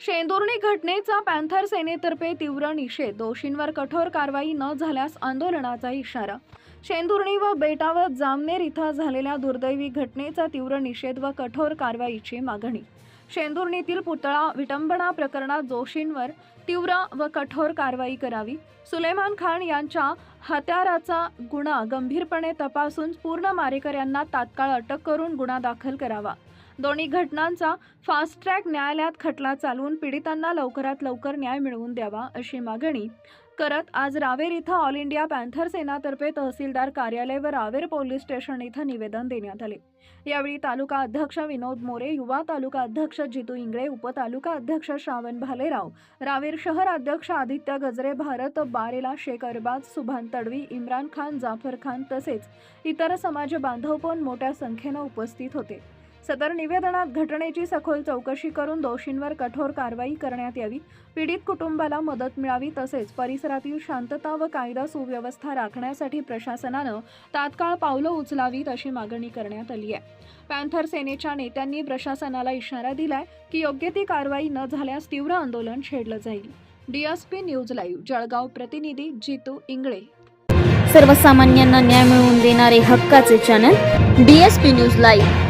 शेंदुर्णी घटनेचा पॅन्थर सेनेतर्फे तीव्र निषेध. दोषींवर कठोर कारवाई न झाल्यास आंदोलनाचा इशारा. शेंदुर्णी व बेटावर जामनेर इथं झालेल्या दुर्दैवी घटनेचा तीव्र निषेध व कठोर कारवाईची मागणी. शेंदुर्णीतील पुतळा विटंबना प्रकरणात जोशींवर तीव्र व कठोर कारवाई करावी. सुलेमान खान यांच्या हत्याराचा गुन्हा गंभीरपणे तपासून पूर्ण मारेकऱ्यांना तात्काळ अटक करून गुन्हा दाखल करावा. दोन्ही घटनांचा फास्ट ट्रॅक न्यायालयात खटला चालवून पीडितांना लवकरात लवकर न्याय मिळवून द्यावा अशी मागणी. करत आज रावेर इथं ऑल इंडिया पॅन्थर सेनातर्फे तहसीलदार कार्यालय व रावेर पोलीस स्टेशन इथं निवेदन देण्यात आले. यावेळी तालुका अध्यक्ष विनोद मोरे युवा तालुका अध्यक्ष जितू इंगळे उपतालुका अध्यक्ष श्रावण भालेराव रावेर शहर अध्यक्ष आदित्य गजरे भारत बारेला शेख अरबाज सुभान तडवी इम्रान खान जाफर खान तसेच इतर समाज बांधव पण मोठ्या संख्येनं उपस्थित होते. सदर निवेदनात घटनेची सखोल चौकशी करून दोषींवर कठोर कारवाई करण्यात यावी. पीडित कुटुंबाला मदत मिळावी तसेच परिसरातील शांतता व कायदा सुव्यवस्था राखण्यासाठी प्रशासनानं तात्काळ पावलं उचलावीत अशी मागणी करण्यात आली आहे. पॅन्थर सेनेच्या नेत्यांनी प्रशासनाला इशारा दिलाय की योग्य ती कारवाई न झाल्यास तीव्र आंदोलन छेडलं जाईल. डीएसपी न्यूज लाईव्ह जळगाव प्रतिनिधी जितू इंगळे. सर्वसामान्यांना न्याय मिळवून देणारे हक्काचे channel D S P news live.